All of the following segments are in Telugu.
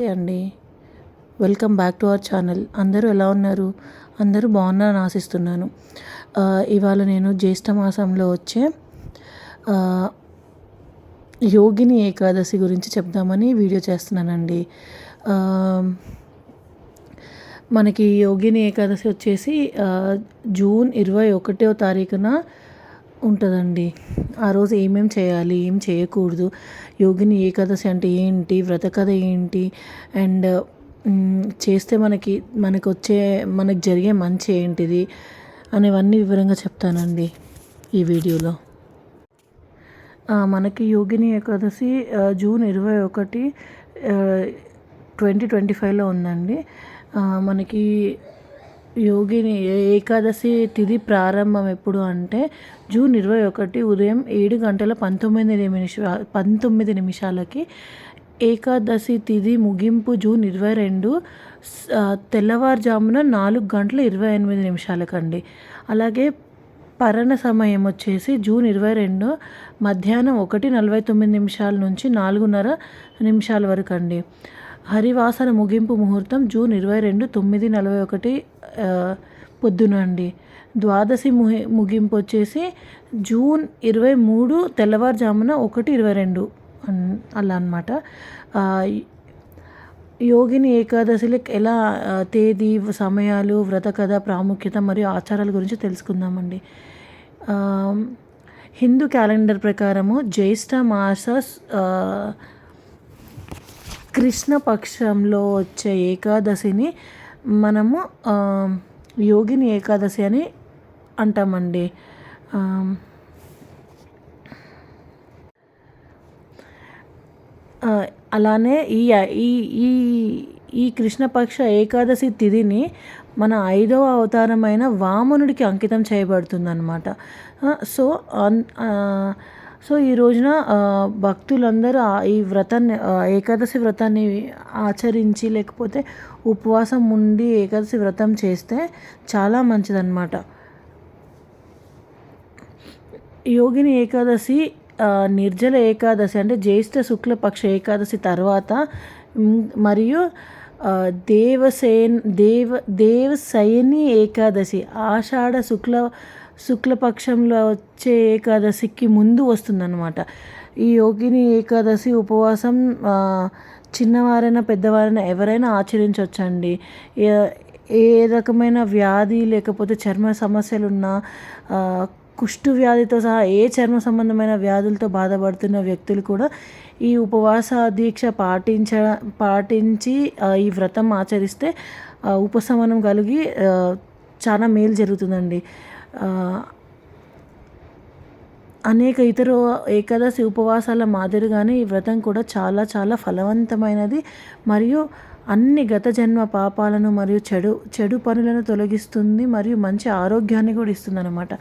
నమస్తే అండి. Welcome back to our channel. అందరూ ఎలా ఉన్నారు? అందరూ బాగున్నారని ఆశిస్తున్నాను. ఇవాళ నేను జ్యేష్ఠ మాసంలో వచ్చే యోగిని ఏకాదశి గురించి చెప్దామని వీడియో చేస్తున్నానండి. మనకి యోగిని ఏకాదశి వచ్చేసి జూన్ ఇరవై ఒకటో తారీఖున ఉంటుందండి. ఆ రోజు ఏమేం చేయాలి ఏం చేయకూడదు యోగిని ఏకాదశి అంటే ఏంటి వ్రత కథ ఏంటి అండ్ చేస్తే మనకి మనకు వచ్చే మనకు జరిగే మంచి ఏంటిది అనేవన్నీ వివరంగా చెప్తానండి ఈ వీడియోలో. మనకి యోగిని ఏకాదశి జూన్ ఇరవై ఒకటి ట్వంటీ ట్వంటీ ఫైవ్లో ఉందండి. మనకి యోగిని ఏకాదశి తిథి ప్రారంభం ఎప్పుడు అంటే జూన్ ఇరవై ఒకటి ఉదయం ఏడు గంటల పంతొమ్మిది నిమిష పంతొమ్మిది నిమిషాలకి. ఏకాదశి తిథి ముగింపు జూన్ ఇరవై రెండు తెల్లవారుజామున నాలుగు గంటల ఇరవై ఎనిమిది నిమిషాలకండి. అలాగే పరణ సమయం వచ్చేసి జూన్ ఇరవై రెండు మధ్యాహ్నం ఒకటి నలభై తొమ్మిది నిమిషాల నుంచి నాలుగున్నర నిమిషాల వరకు అండి హరివాసన ముగింపు ముహూర్తం జూన్ ఇరవై రెండు తొమ్మిది నలభై ఒకటి పొద్దున అండి. ద్వాదశి ముహి ముగింపు వచ్చేసి జూన్ ఇరవై మూడు తెల్లవారుజామున ఒకటి ఇరవై రెండు అన్- అలా అనమాట యోగిని ఏకాదశిలో ఎలా తేదీ సమయాలు వ్రత కథ ప్రాముఖ్యత మరియు ఆచారాల గురించి తెలుసుకుందామండి. హిందూ క్యాలెండర్ ప్రకారము జ్యేష్ఠ మాస కృష్ణపక్షంలో కృష్ణ పక్షంలో వచ్చే ఏకాదశిని మనము యోగిని ఏకాదశి అని అంటామండి. అలానే ఈ ఈ ఈ ఈ కృష్ణపక్ష ఏకాదశి తిథిని మన ఐదవ అవతారమైన వామనుడికి అంకితం చేయబడుతుందన్నమాట. సో అన్- సో ఈ రోజున భక్తులందరూ ఈ వ్రతాన్ని ఏకాదశి వ్రతాన్ని ఆచరించి లేకపోతే ఉపవాసం ఉండి ఏకాదశి వ్రతం చేస్తే చాలా మంచిదన్నమాట. యోగిని ఏకాదశి నిర్జల ఏకాదశి అంటే జ్యేష్ఠ శుక్లపక్ష ఏకాదశి తర్వాత మరియు దేవసేన్ దేవ దేవశయని ఏకాదశి ఆషాఢ శుక్ల శుక్లపక్షంలో వచ్చే ఏకాదశికి ముందు వస్తుందన్నమాట. ఈ యోగిని ఏకాదశి ఉపవాసం చిన్నవారైనా పెద్దవారైనా ఎవరైనా ఆచరించవచ్చండి ఏ- రకమైన వ్యాధి లేకపోతే చర్మ సమస్యలున్నా కుష్టు వ్యాధితో సహా ఏ చర్మ సంబంధమైన వ్యాధులతో బాధపడుతున్న వ్యక్తులు కూడా ఈ ఉపవాస దీక్ష పాటించ పాటించి ఈ వ్రతం ఆచరిస్తే ఉపశమనం కలిగి చాలా మేలు జరుగుతుందండి. అనేక ఇతర ఏకాదశి ఉపవాసాల మాదిరిగానే ఈ వ్రతం కూడా చాలా చాలా ఫలవంతమైనది. మరియు అన్ని గత జన్మ పాపాలను మరియు చెడు చెడు పనులను తొలగిస్తుంది మరియు మంచి ఆరోగ్యాన్ని కూడా ఇస్తుంది అనమాట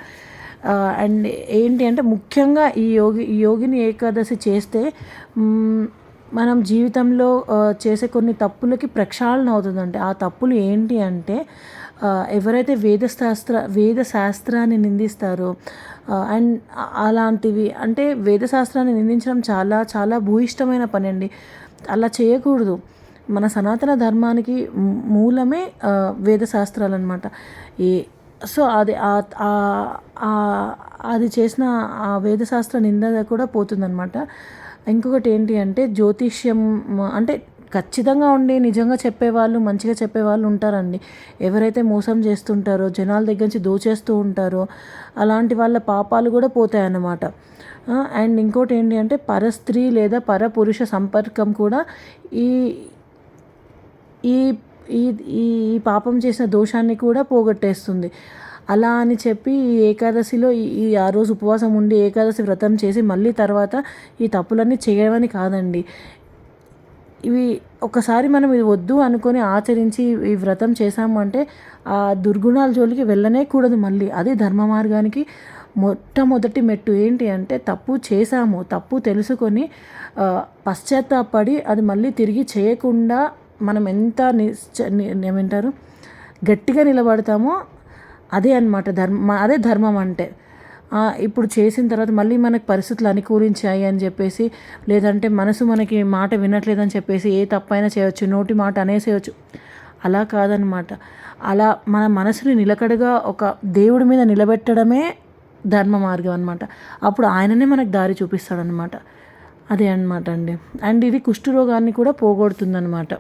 అండ్ ఏంటి అంటే ముఖ్యంగా ఈ యోగి ఈ యోగిని ఏకాదశి చేస్తే మనం జీవితంలో చేసే కొన్ని తప్పులకి ప్రక్షాళన అవుతుందంటే ఆ తప్పులు ఏంటి అంటే ఎవరైతే వేదశాస్త్ర వేద శాస్త్రాన్ని నిందిస్తారో అండ్ అలాంటివి అంటే వేదశాస్త్రాన్ని నిందించడం చాలా చాలా భూయిష్టమైన పని అండి అలా చేయకూడదు. మన సనాతన ధర్మానికి మూలమే వేదశాస్త్రాలు అనమాట ఏ సో అది ఆ- అది చేసిన ఆ వేదశాస్త్ర నింద కూడా పోతుందన్నమాట. ఇంకొకటి ఏంటి అంటే జ్యోతిష్యం అంటే ఖచ్చితంగా ఉండి నిజంగా చెప్పేవాళ్ళు మంచిగా చెప్పేవాళ్ళు ఉంటారండి. ఎవరైతే మోసం చేస్తుంటారో జనాల దగ్గర నుంచి దోచేస్తూ ఉంటారో అలాంటి వాళ్ళ పాపాలు కూడా పోతాయన్నమాట. అండ్ ఇంకోటి ఏంటి అంటే పరస్త్రీ లేదా పరపురుష సంపర్కం కూడా ఈ ఈ ఈ ఈ పాపం చేసిన దోషాన్ని కూడా పోగొట్టేస్తుంది. అలా అని చెప్పి ఈ ఏకాదశిలో ఈ ఈ ఆ రోజు ఉపవాసం ఉండి ఏకాదశి వ్రతం చేసి మళ్ళీ తర్వాత ఈ తప్పులన్నీ చేయమని కాదండి. ఇవి ఒకసారి మనం ఇది వద్దు అనుకొని ఆచరించి ఈ వ్రతం చేసాము అంటే ఆ దుర్గుణాల జోలికి వెళ్ళనే కూడదు మళ్ళీ. అది ధర్మ మార్గానికి మొట్టమొదటి మెట్టు. ఏంటి అంటే తప్పు చేశాము తప్పు తెలుసుకొని పశ్చాత్తాపడి అది మళ్ళీ తిరిగి చేయకుండా మనం ఎంత ని- ఏమంటారు? గట్టిగా నిలబడతామో అదే అన్నమాట ధర్మ అదే ధర్మం అంటే. ఇప్పుడు చేసిన తర్వాత మళ్ళీ మనకు పరిస్థితులు అనుకూలించాయి అని చెప్పేసి లేదంటే మనసు మనకి మాట వినట్లేదని చెప్పేసి ఏ తప్పైనా చేయొచ్చు నోటి మాట అనేసేయచ్చు అలా కాదనమాట అలా మన మనసుని నిలకడగా ఒక దేవుడి మీద నిలబెట్టడమే ధర్మ మార్గం అనమాట అప్పుడు ఆయననే మనకు దారి చూపిస్తాడనమాట అదే అనమాట అండి. అండ్ ఇది కుష్ఠరోగాన్ని కూడా పోగొడుతుందనమాట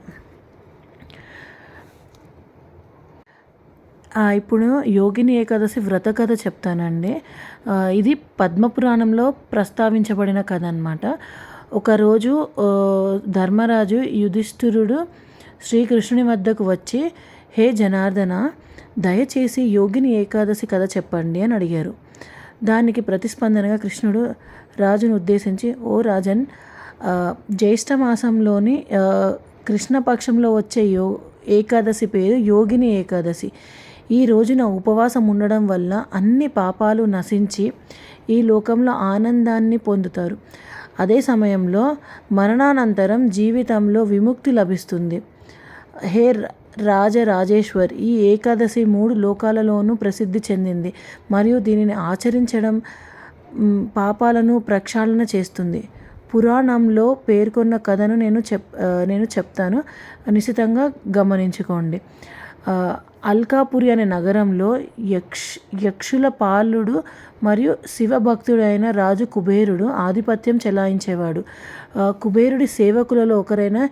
ఇప్పుడు యోగిని ఏకాదశి వ్రత కథ చెప్తానండి. ఇది పద్మపురాణంలో ప్రస్తావించబడిన కథ అనమాట ఒకరోజు ధర్మరాజు యుధిష్ఠిరుడు శ్రీకృష్ణుని వద్దకు వచ్చి హే జనార్దన దయచేసి యోగిని ఏకాదశి కథ చెప్పండి అని అడిగారు. దానికి ప్రతిస్పందనగా కృష్ణుడు రాజును ఉద్దేశించి ఓ రాజన్ ఆ, జ్యేష్ఠ మాసంలోని కృష్ణపక్షంలో వచ్చే యో ఏకాదశి పేరు యోగిని ఏకాదశి. ఈ రోజున ఉపవాసం ఉండడం వల్ల అన్ని పాపాలు నశించి ఈ లోకంలో ఆనందాన్ని పొందుతారు. అదే సమయంలో మరణానంతరం జీవితంలో విముక్తి లభిస్తుంది. హే రాజరాజేశ్వర్ ఈ ఏకాదశి మూడు లోకాలలోనూ ప్రసిద్ధి చెందింది మరియు దీనిని ఆచరించడం పాపాలను ప్రక్షాళన చేస్తుంది. పురాణంలో పేర్కొన్న కథను నేను చెప్ నేను చెప్తాను. నిశ్చితంగా గమనించుకోండి. అల్కాపురి అనే నగరంలో యక్ష్ యక్షుల పాలుడు మరియు శివభక్తుడైన రాజు కుబేరుడు ఆధిపత్యం చెలాయించేవాడు. కుబేరుడి సేవకులలో ఒకరైన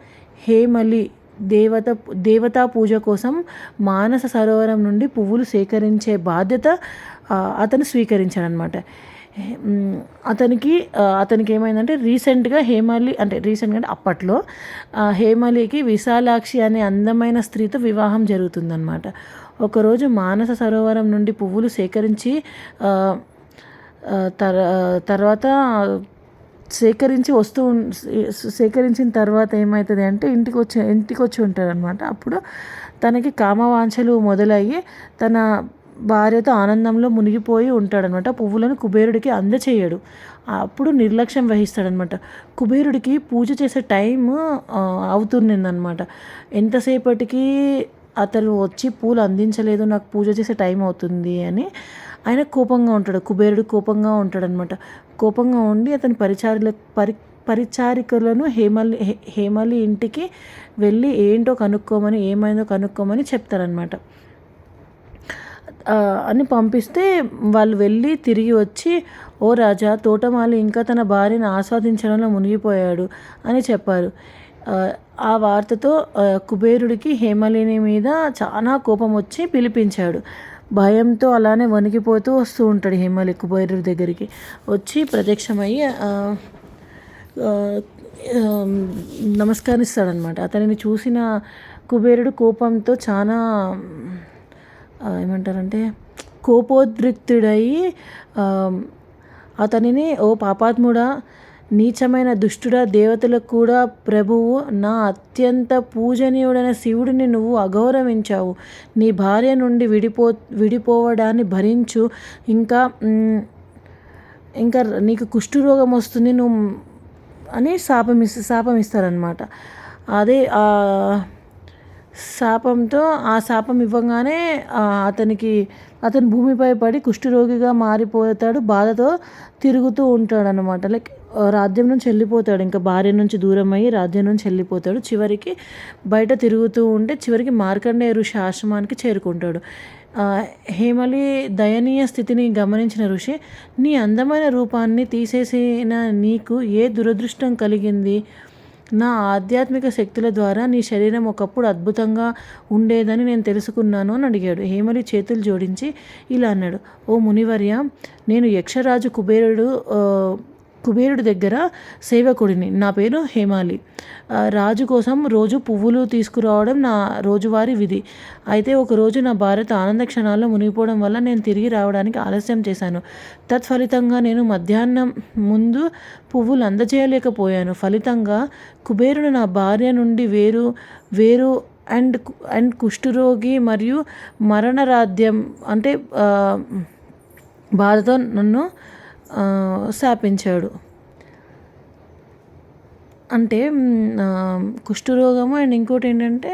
హేమలి దేవత దేవతా పూజ కోసం మానస సరోవరం నుండి పువ్వులు సేకరించే బాధ్యత అతను స్వీకరించాడనమాట అతనికి అతనికి ఏమైందంటే రీసెంట్గా హేమాలి అంటే రీసెంట్గా అంటే అప్పట్లో హేమాలికి విశాలాక్షి అనే అందమైన స్త్రీతో వివాహం జరుగుతుందన్నమాట. ఒకరోజు మానస సరోవరం నుండి పువ్వులు సేకరించి తర్ తర్వాత సేకరించి వస్తూ సేకరించిన తర్వాత ఏమవుతుంది అంటే ఇంటికి వచ్చి ఇంటికి వచ్చి ఉంటారనమాట అప్పుడు తనకి కామవాంఛలు మొదలయ్యి తన భార్యతో ఆనందంలో మునిగిపోయి ఉంటాడనమాట. పువ్వులను కుబేరుడికి అందచేయడు. అప్పుడు నిర్లక్ష్యం వహిస్తాడనమాట. కుబేరుడికి పూజ చేసే టైం అవుతుందన్నమాట ఎంతసేపటికి అతను వచ్చి పూలు అందించలేదు నాకు పూజ చేసే టైం అవుతుంది అని ఆయన కోపంగా ఉంటాడు. కుబేరుడు కోపంగా ఉంటాడనమాట. కోపంగా ఉండి అతని పరిచారుల పరి పరిచారికలను హేమలి హేమలి ఇంటికి వెళ్ళి ఏంటో కనుక్కోమని ఏమైందో కనుక్కోమని చెప్తారనమాట. అని పంపిస్తే వాళ్ళు వెళ్ళి తిరిగి వచ్చి ఓ రాజా తోటమాలి ఇంకా తన భార్యను ఆస్వాదించడంలో మునిగిపోయాడు అని చెప్పారు. ఆ, వార్తతో కుబేరుడికి హేమలిని మీద చాలా కోపం వచ్చి పిలిపించాడు. భయంతో అలానే వణికిపోతూ వస్తూ ఉంటాడు హేమలి కుబేరుడి దగ్గరికి. వచ్చి ప్రత్యక్షమయ్యి నమస్కరిస్తాడనమాట అతనిని చూసిన కుబేరుడు కోపంతో చాలా ఏమంటారంటే కోపోద్రిక్తుడై అతనిని ఓ పాపాత్ముడా నీచమైన దుష్టుడా దేవతలకు కూడా ప్రభువు నా అత్యంత పూజనీయుడైన శివుడిని నువ్వు అగౌరవించావు. నీ భార్య నుండి విడిపో విడిపోవడాన్ని భరించు. ఇంకా ఇంకా నీకు కుష్ఠరోగం వస్తుంది నువ్వు అని శాపం ఇస్ శాపం ఇస్తారనమాట అదే శాపంతో ఆ శాపం ఇవ్వగానే అతనికి అతను భూమిపై పడి కుష్ఠరోగిగా మారిపోతాడు బాధతో తిరుగుతూ ఉంటాడు అనమాట లైక్ రాజ్యం నుంచి వెళ్ళిపోతాడు. ఇంకా భార్య నుంచి దూరం అయ్యి రాజ్యం నుంచి వెళ్ళిపోతాడు. చివరికి బయట తిరుగుతూ ఉంటే చివరికి మార్కండేయ ఋషి ఆశ్రమానికి చేరుకుంటాడు హేమలి దయనీయ స్థితిని గమనించిన ఋషి నీ అందమైన రూపాన్ని తీసేసిన నీకు ఏ దురదృష్టం కలిగింది? నా ఆధ్యాత్మిక శక్తుల ద్వారా నీ శరీరం ఒకప్పుడు అద్భుతంగా ఉండేదని నేను తెలుసుకున్నాను అని అడిగాడు. హేమలి చేతులు జోడించి ఇలా అన్నాడు. ఓ మునివర్య నేను యక్షరాజు కుబేరుడు కుబేరుడి దగ్గర సేవకుడిని. నా పేరు హేమాలి. రాజు కోసం రోజు పువ్వులు తీసుకురావడం నా రోజువారీ విధి. అయితే ఒకరోజు నా భారత ఆనంద క్షణాల్లో మునిగిపోవడం వల్ల నేను తిరిగి రావడానికి ఆలస్యం చేశాను. తత్ఫలితంగా నేను మధ్యాహ్నం ముందు పువ్వులు అందజేయలేకపోయాను. ఫలితంగా కుబేరుడు నా భార్య నుండి వేరు వేరు అండ్ అండ్ కుష్ఠరోగి మరియు మరణరాధ్యం అంటే బాధతో నన్ను శాపించాడు. అంటే కుష్ఠరోగము అండ్ ఇంకోటి ఏంటంటే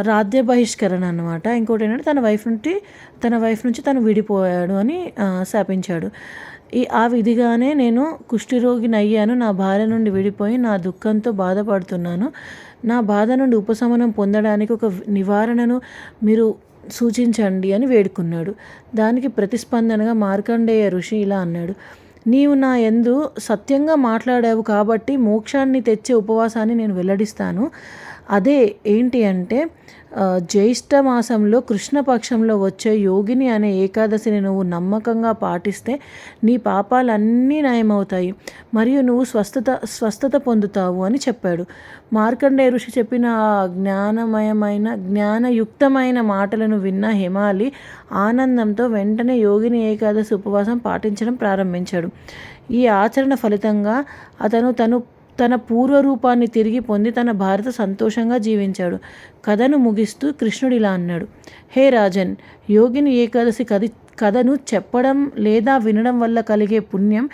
రాధ్య బహిష్కరణ అనమాట ఇంకోటి ఏంటంటే తన వైఫ్ నుండి తన వైఫ్ నుంచి తను విడిపోయాడు అని శాపించాడు. ఈ ఆ విధిగానే నేను కుష్ఠరోగిని అయ్యాను. నా భార్య నుండి విడిపోయి నా దుఃఖంతో బాధపడుతున్నాను. నా బాధ నుండి ఉపశమనం పొందడానికి ఒక నివారణను మీరు సూచించండి అని వేడుకున్నాడు. దానికి ప్రతిస్పందనగా మార్కండేయ ఋషి ఇలా అన్నాడు నీవు నా ఎందు సత్యంగా మాట్లాడావు కాబట్టి మోక్షాన్ని తెచ్చే ఉపవాసాన్ని నేను వెల్లడిస్తాను. అదే ఏంటి అంటే జ్యేష్ఠ మాసంలో కృష్ణపక్షంలో వచ్చే యోగిని అనే ఏకాదశిని నువ్వు నమ్మకంగా పాటిస్తే నీ పాపాలన్నీ నయమవుతాయి. మరియు నువ్వు స్వస్థత స్వస్థత పొందుతావు అని చెప్పాడు. మార్కండే ఋషి చెప్పిన ఆ జ్ఞానమయమైన జ్ఞానయుక్తమైన మాటలను విన్న హిమాలి ఆనందంతో వెంటనే యోగిని ఏకాదశి ఉపవాసం పాటించడం ప్రారంభించాడు. ఈ ఆచరణ ఫలితంగా అతను తను తన పూర్వరూపాన్ని తిరిగి పొంది తన భారత సంతోషంగా జీవించాడు. కథను ముగిస్తూ కృష్ణుడు ఇలా అన్నాడు. హే రాజన్ యోగిని ఏకాదశి కథ కథను చెప్పడం లేదా వినడం వల్ల కలిగే పుణ్యం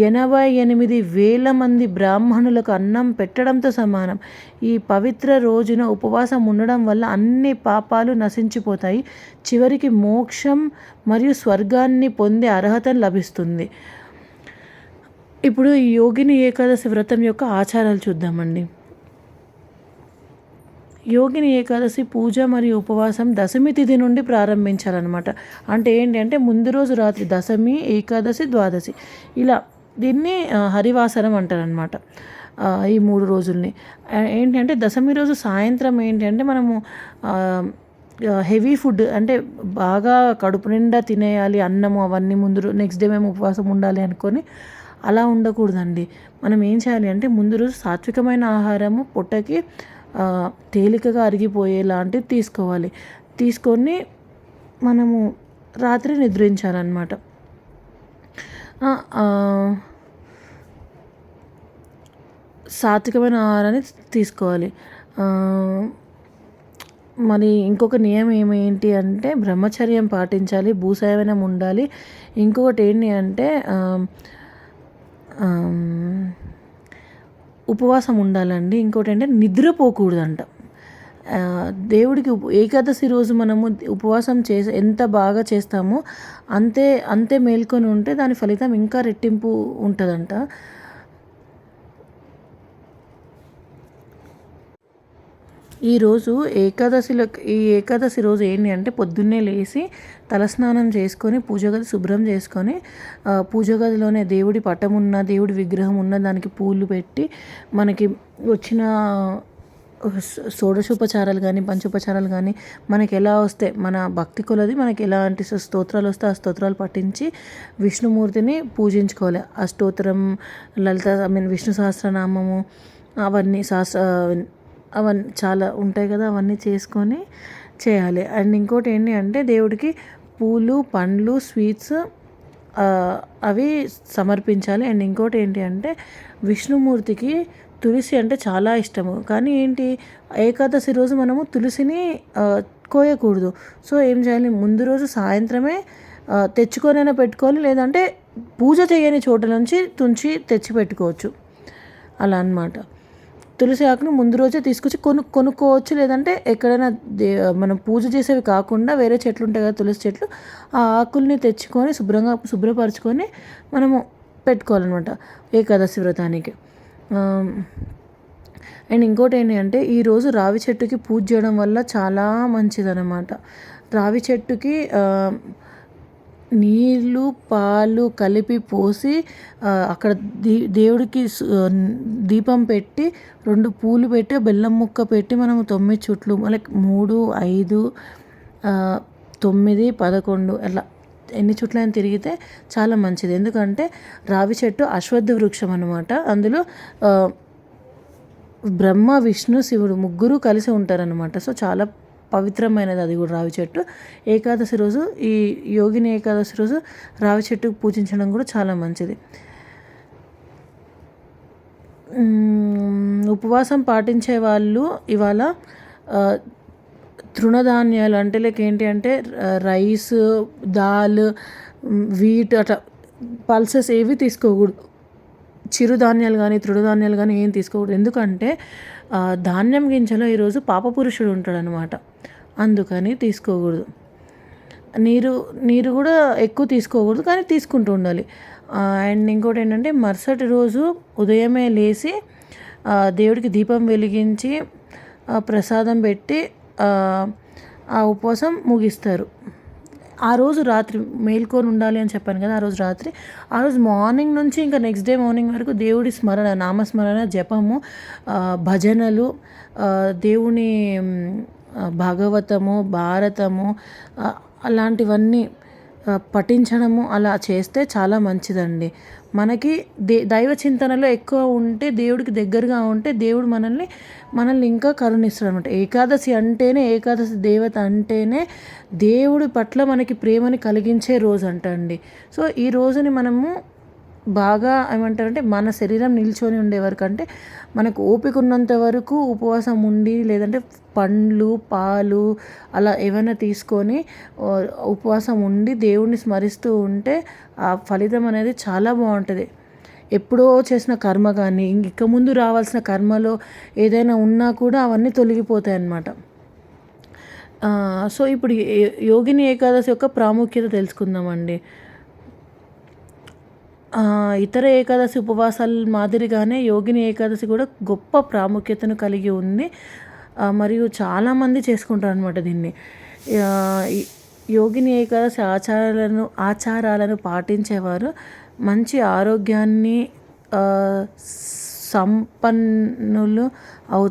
ఎనభై ఎనిమిది వేల మంది బ్రాహ్మణులకు అన్నం పెట్టడంతో సమానం. ఈ పవిత్ర రోజున ఉపవాసం ఉండడం వల్ల అన్ని పాపాలు నశించిపోతాయి. చివరికి మోక్షం మరియు స్వర్గాన్ని పొందే అర్హత లభిస్తుంది. ఇప్పుడు ఈ యోగిని ఏకాదశి వ్రతం యొక్క ఆచారాలు చూద్దామండి. యోగిని ఏకాదశి పూజ మరియు ఉపవాసం దశమి తిథి నుండి ప్రారంభించాలన్నమాట. అంటే ఏంటి అంటే ముందు రోజు రాత్రి దశమి ఏకాదశి ద్వాదశి. ఇలా దీన్ని హరివాసరం అంటారనమాట ఈ మూడు రోజుల్ని. ఏంటంటే దశమి రోజు సాయంత్రం ఏంటంటే మనము హెవీ ఫుడ్ అంటే బాగా కడుపు నిండా తినేయాలి అన్నము అవన్నీ ముందు నెక్స్ట్ డే మేము ఉపవాసం ఉండాలి అనుకొని అలా ఉండకూడదండి. మనం ఏం చేయాలి అంటే ముందు రోజు సాత్వికమైన ఆహారము పొట్టకి తేలికగా అరిగిపోయేలాంటివి తీసుకోవాలి. తీసుకొని మనము రాత్రి నిద్రించాలన్నమాట. సాత్వికమైన ఆహారాన్ని తీసుకోవాలి. మరి ఇంకొక నియమం ఏమేంటి అంటే బ్రహ్మచర్యం పాటించాలి భూసేవనం ఉండాలి. ఇంకొకటి ఏంటి అంటే ఉపవాసం ఉండాలండి. ఇంకోటి అంటే నిద్రపోకూడదంట దేవుడికి ఏకాదశి రోజు మనము ఉపవాసం చేసి ఎంత బాగా చేస్తామో అంతే అంతే మేల్కొని ఉంటే దాని ఫలితం ఇంకా రెట్టింపు ఉంటుందంట. ఈరోజు ఏకాదశిలో ఈ ఏకాదశి రోజు ఏంటి అంటే పొద్దున్నే లేచి తలస్నానం చేసుకొని పూజగది శుభ్రం చేసుకొని పూజగదిలోనే దేవుడి పటం ఉన్న దేవుడి విగ్రహం ఉన్న దానికి పూలు పెట్టి మనకి వచ్చిన షోడశోపచారాలు కానీ పంచోపచారాలు కానీ మనకి ఎలా వస్తే మన భక్తి కొలది మనకి ఎలాంటి స్తోత్రాలు వస్తే ఆ స్తోత్రాలు పట్టించి విష్ణుమూర్తిని పూజించుకోవాలి. ఆ స్తోత్రం లలిత ఐ మీన్ విష్ణు సహస్రనామము అవన్నీ సహస్ర అవన్నీ చాలా ఉంటాయి కదా అవన్నీ చేసుకొని చేయాలి. అండ్ ఇంకోటి ఏంటి అంటే దేవుడికి పూలు పండ్లు స్వీట్స్ అవి సమర్పించాలి. అండ్ ఇంకోటి ఏంటి అంటే విష్ణుమూర్తికి తులసి అంటే చాలా ఇష్టము. కానీ ఏంటి ఏకాదశి రోజు మనము తులసిని కోయకూడదు. సో ఏం చేయాలి? ముందు రోజు సాయంత్రమే తెచ్చుకొనైనా పెట్టుకోవాలి. లేదంటే పూజ చేయని చోట నుంచి తుంచి తెచ్చి పెట్టుకోవచ్చు అలా అనమాట తులసి ఆకును ముందు రోజే తీసుకొచ్చి కొను కొనుక్కోవచ్చు. లేదంటే ఎక్కడైనా మనం పూజ చేసేవి కాకుండా వేరే చెట్లు ఉంటాయి కదా తులసి చెట్లు ఆ ఆకుల్ని తెచ్చుకొని శుభ్రంగా శుభ్రపరచుకొని మనము పెట్టుకోవాలన్నమాట ఏకాదశి వ్రతానికి. అండ్ ఇంకోటి ఏంటి అంటే ఈరోజు రావి చెట్టుకి పూజ చేయడం వల్ల చాలా మంచిదన్నమాట. రావి చెట్టుకి నీళ్ళు పాలు కలిపి పోసి అక్కడ దీ దేవుడికి దీపం పెట్టి రెండు పూలు పెట్టి బెల్లం ముక్క పెట్టి మనము తొమ్మిది చుట్లు మళ్ళీ మూడు ఐదు తొమ్మిది పదకొండు అలా ఎన్ని చుట్లైనా తిరిగితే చాలా మంచిది. ఎందుకంటే రావి చెట్టు అశ్వద్ధ వృక్షం అనమాట అందులో బ్రహ్మ విష్ణు శివుడు ముగ్గురు కలిసి ఉంటారనమాట సో చాలా పవిత్రమైనది అది కూడా రావి చెట్టు. ఏకాదశి రోజు ఈ యోగిని ఏకాదశి రోజు రావి చెట్టుకు పూజించడం కూడా చాలా మంచిది. ఉపవాసం పాటించే వాళ్ళు ఇవాళ తృణధాన్యాలు అంటే లైక్ ఏంటి అంటే రైస్ దాల్ వీట్ అట్లా పల్సెస్ ఏవి తీసుకోకూడదు. చిరుధాన్యాలు కానీ తృణధాన్యాలు కానీ ఏం తీసుకోకూడదు. ఎందుకంటే ధాన్యం గింజలో ఈరోజు పాపపురుషుడు ఉంటాడనమాట అందుకని తీసుకోకూడదు. నీరు నీరు కూడా ఎక్కువ తీసుకోకూడదు కానీ తీసుకుంటూ ఉండాలి. అండ్ ఇంకోటి ఏంటంటే మరుసటి రోజు ఉదయమే లేచి దేవుడికి దీపం వెలిగించి ప్రసాదం పెట్టి ఆ, ఉపవాసం ముగిస్తారు. ఆ రోజు రాత్రి మేల్కొని ఉండాలి అని చెప్పాను కదా ఆ రోజు రాత్రి. ఆ రోజు మార్నింగ్ నుంచి ఇంకా నెక్స్ట్ డే మార్నింగ్ వరకు దేవుడి స్మరణ నామస్మరణ జపము భజనలు దేవుని భాగవతము భారతము అలాంటివన్నీ పఠించడము అలా చేస్తే చాలా మంచిదండి. మనకి దే దైవ చింతనలో ఎక్కువ ఉంటే దేవుడికి దగ్గరగా ఉంటే దేవుడు మనల్ని మనల్ని ఇంకా కరుణిస్తాడు అనమాట ఏకాదశి అంటేనే ఏకాదశి దేవత అంటేనే దేవుడి పట్ల మనకి ప్రేమని కలిగించే రోజు అంట అండి. సో ఈ రోజుని మనము బాగా ఏమంటారంటే మన శరీరం నిల్చొని ఉండే వరకు అంటే మనకు ఓపిక ఉన్నంత వరకు ఉపవాసం ఉండి లేదంటే పండ్లు పాలు అలా ఏమైనా తీసుకొని ఉపవాసం ఉండి దేవుణ్ణి స్మరిస్తూ ఉంటే ఆ ఫలితం అనేది చాలా బాగుంటుంది. ఎప్పుడో చేసిన కర్మ కానీ ఇక ముందు రావాల్సిన కర్మలో ఏదైనా ఉన్నా కూడా అవన్నీ తొలగిపోతాయి అన్నమాట. సో ఇప్పుడు యోగిని ఏకాదశి యొక్క ప్రాముఖ్యత తెలుసుకుందామండి. ఇతర ఏకాదశి ఉపవాసాల మాదిరిగానే యోగిని ఏకాదశి కూడా గొప్ప ప్రాముఖ్యతను కలిగి ఉంది మరియు చాలామంది చేసుకుంటారు అనమాట దీన్ని. యోగిని ఏకాదశి ఆచారాలను ఆచారాలను పాటించేవారు మంచి ఆరోగ్యాన్ని సంపన్నులు అవు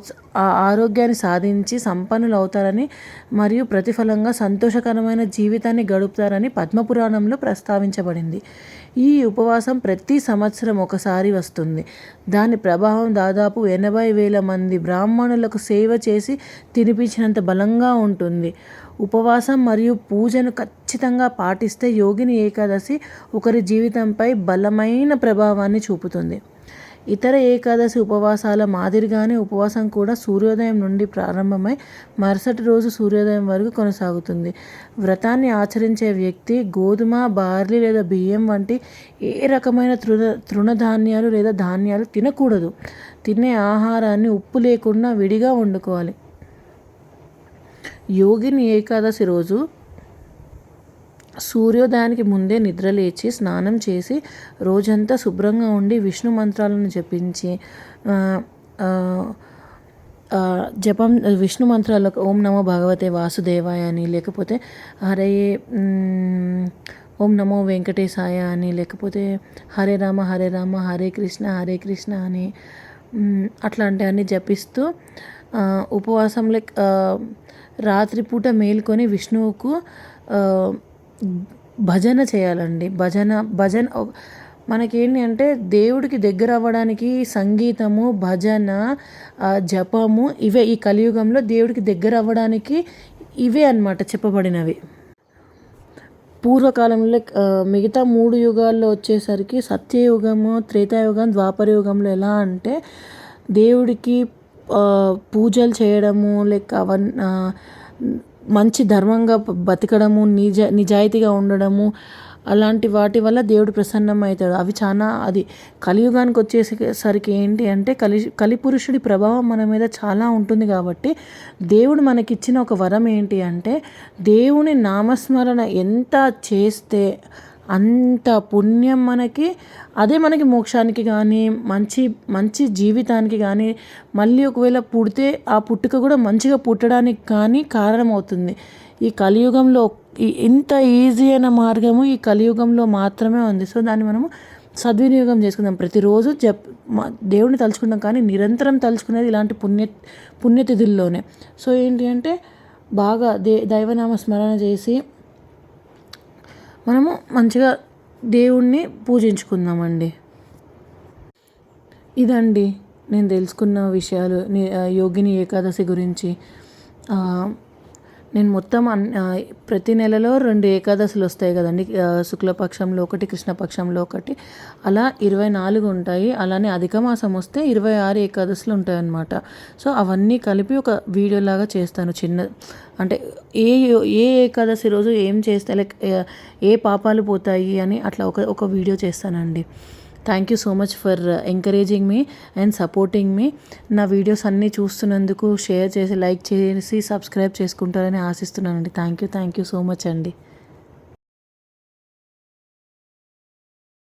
ఆరోగ్యాన్ని సాధించి సంపన్నులు అవుతారని మరియు ప్రతిఫలంగా సంతోషకరమైన జీవితాన్ని గడుపుతారని పద్మపురాణంలో ప్రస్తావించబడింది. ఈ ఉపవాసం ప్రతి సంవత్సరం ఒకసారి వస్తుంది. దాని ప్రభావం దాదాపు ఎనభై వేల మంది బ్రాహ్మణులకు సేవ చేసి తినిపించినంత బలంగా ఉంటుంది. ఉపవాసం మరియు పూజను ఖచ్చితంగా పాటిస్తే యోగిని ఏకాదశి ఒకరి జీవితంపై బలమైన ప్రభావాన్ని చూపుతుంది. ఇతర ఏకాదశి ఉపవాసాల మాదిరిగానే ఉపవాసం కూడా సూర్యోదయం నుండి ప్రారంభమై మరుసటి రోజు సూర్యోదయం వరకు కొనసాగుతుంది. వ్రతాన్ని ఆచరించే వ్యక్తి గోధుమ బార్లీ లేదా బియ్యం వంటి ఏ రకమైన తృణ తృణధాన్యాలు లేదా ధాన్యాలు తినకూడదు. తినే ఆహారాన్ని ఉప్పు లేకుండా విడిగా వండుకోవాలి. యోగిని ఏకాదశి రోజు సూర్యోదయానికి ముందే నిద్రలేచి స్నానం చేసి రోజంతా శుభ్రంగా ఉండి విష్ణు మంత్రాలను జపించి జపం విష్ణు మంత్రాలకు ఓం నమో భగవతే వాసుదేవాయ అని లేకపోతే హరే ఓం నమో వెంకటేశాయ అని లేకపోతే హరే రామ హరే రామ హరే కృష్ణ హరే కృష్ణ అని అట్లాంటివన్నీ జపిస్తూ ఉపవాసంలో రాత్రిపూట మేల్కొని విష్ణువుకు భజన చేయాలండి. భజన భజన మనకేంటి అంటే దేవుడికి దగ్గర అవ్వడానికి సంగీతము భజన జపము ఇవే ఈ కలియుగంలో దేవుడికి దగ్గర అవ్వడానికి ఇవే అనమాట చెప్పబడినవి. పూర్వకాలంలో మిగతా మూడు యుగాల్లో వచ్చేసరికి సత్యయుగము త్రేతాయుగం ద్వాపరయుగంలో ఎలా అంటే దేవుడికి పూజలు చేయడము లైక్ అవన్నీ మంచి ధర్మంగా బతకడము నిజ నిజాయితీగా ఉండడము అలాంటి వాటి వల్ల దేవుడు ప్రసన్నం అవుతాడు అవి చాలా అది కలియుగానికి వచ్చేసరికి ఏంటి అంటే కలి కలిపురుషుడి ప్రభావం మన మీద చాలా ఉంటుంది కాబట్టి దేవుడు మనకిచ్చిన ఒక వరం ఏంటి అంటే దేవుని నామస్మరణ ఎంత చేస్తే అంత పుణ్యం మనకి. అదే మనకి మోక్షానికి కానీ మంచి మంచి జీవితానికి కానీ మళ్ళీ ఒకవేళ పుడితే ఆ పుట్టుక కూడా మంచిగా పుట్టడానికి కానీ కారణమవుతుంది. ఈ కలియుగంలో ఇంత ఈజీ అయిన మార్గము ఈ కలియుగంలో మాత్రమే ఉంది. సో దాన్ని మనము సద్వినియోగం చేసుకుందాం. ప్రతిరోజు జప్ మ- దేవుడిని తలుచుకుంటాం కానీ నిరంతరం తలుచుకునేది ఇలాంటి పుణ్య పుణ్యతిథుల్లోనే. సో ఏంటి అంటే బాగా దే దైవనామ స్మరణ చేసి మనము మంచిగా దేవుణ్ణి పూజించుకుందామండి. ఇదండి నేను తెలుసుకున్న విషయాలు యోగిని ఏకాదశి గురించి. నేను మొత్తం అన్ ప్రతి నెలలో రెండు ఏకాదశులు వస్తాయి కదండి. శుక్లపక్షంలో ఒకటి కృష్ణపక్షంలో ఒకటి. అలా ఇరవై నాలుగు ఉంటాయి. అలానే అధిక మాసం వస్తే ఇరవై ఆరు ఏకాదశులు ఉంటాయి అన్నమాట సో అవన్నీ కలిపి ఒక వీడియోలాగా చేస్తాను. చిన్న అంటే ఏ ఏ ఏకాదశి రోజు ఏం చేస్తే లైక్ ఏ పాపాలు పోతాయి అని అట్లా ఒక ఒక వీడియో చేస్తానండి. Thank you so much for encouraging me and supporting me నా వీడియోస్ అన్నీ చూస్తున్నందుకు షేర్ చేసి లైక్ చేసి సబ్స్క్రైబ్ చేసుకుంటారని ఆశిస్తున్నానండి. Thank you thank you so much అండి.